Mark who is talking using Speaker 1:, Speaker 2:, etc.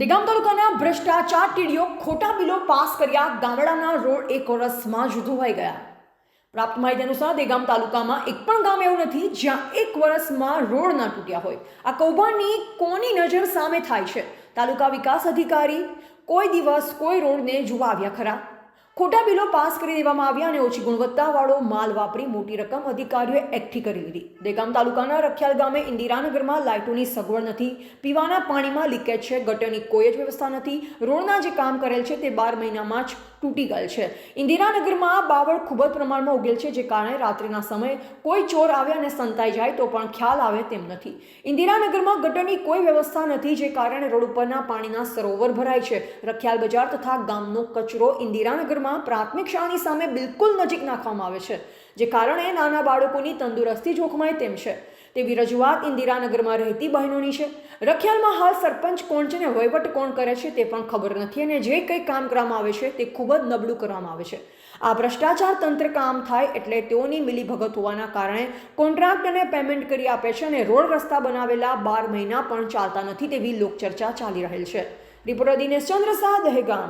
Speaker 1: દેગામ તાલુકાના ભ્રષ્ટાચાર ટીડીઓ ખોટા બિલો પાસ કર્યા ગામડાના રોડ એક વર્ષમાં જ ધોવાઈ ગયા. પ્રાપ્ત માહિતી અનુસાર દેગામ તાલુકામાં એક પણ ગામ એવું નથી જ્યાં એક વર્ષમાં રોડ ના તૂટ્યા હોય. આ કૌભાંડની કોની નજર સામે થાય છે? તાલુકા વિકાસ અધિકારી કોઈ દિવસ કોઈ રોડને જોવા આવ્યા ખરા? ખોટા બિલો પાસ કરી દેવામાં આવ્યા અને ઓછી ગુણવત્તાવાળો માલ વાપરી મોટી રકમ અધિકારીઓએ એકઠી કરી લીધી. દેગામ તાલુકાના રખિયાલ ગામે ઇન્દિરાનગરમાં લાઇટોની સગવડ નથી. પીવાના પાણીમાં લીકેજ છે. ગટરની કોઈ જ વ્યવસ્થા નથી. રોડના જે કામ કરેલ છે તે બાર મહિનામાં જ તૂટી ગયેલ છે. ઇન્દિરાનગરમાં બાવળ ખૂબ જ પ્રમાણમાં ઉગેલ છે, જે કારણે રાત્રિના સમયે કોઈ ચોર આવે અને સંતાઈ જાય તો પણ ખ્યાલ આવે તેમ નથી. ઇન્દિરાનગરમાં ગટરની કોઈ વ્યવસ્થા નથી, જે કારણે રોડ ઉપરના પાણીના સરોવર ભરાય છે. રખિયાલ બજાર તથા ગામનો કચરો ઇન્દિરાનગરમાં પ્રાથમિક શાળાની સામે બિલકુલ નજીક નાખવામાં આવે છે, જે કારણે નાના બાળકોની તંદુરસ્તી જોખમાય તેમ છે. તેવી રજૂઆત ઇન્દિરાનગરમાં રહેતી બહેનોની છે. રખિયાલમાં હાલ સરપંચ કોણ છે ને, વહીવટ કોણ કરે છે તે પણ ખબર નથી અને જે કંઈ કામ કરવામાં આવે છે તે ખૂબ જ નબળું કરવામાં આવે છે. આ ભ્રષ્ટાચાર તંત્ર કામ થાય એટલે તેઓની મિલીભગત હોવાના કારણે કોન્ટ્રાક્ટ અને પેમેન્ટ કરી આપે છે અને રોડ રસ્તા બનાવેલા બાર મહિના પણ ચાલતા નથી તેવી લોકચર્ચા ચાલી રહેલ છે. રિપોર્ટર દિનેશ ચંદ્ર શાહ, દહેગામ.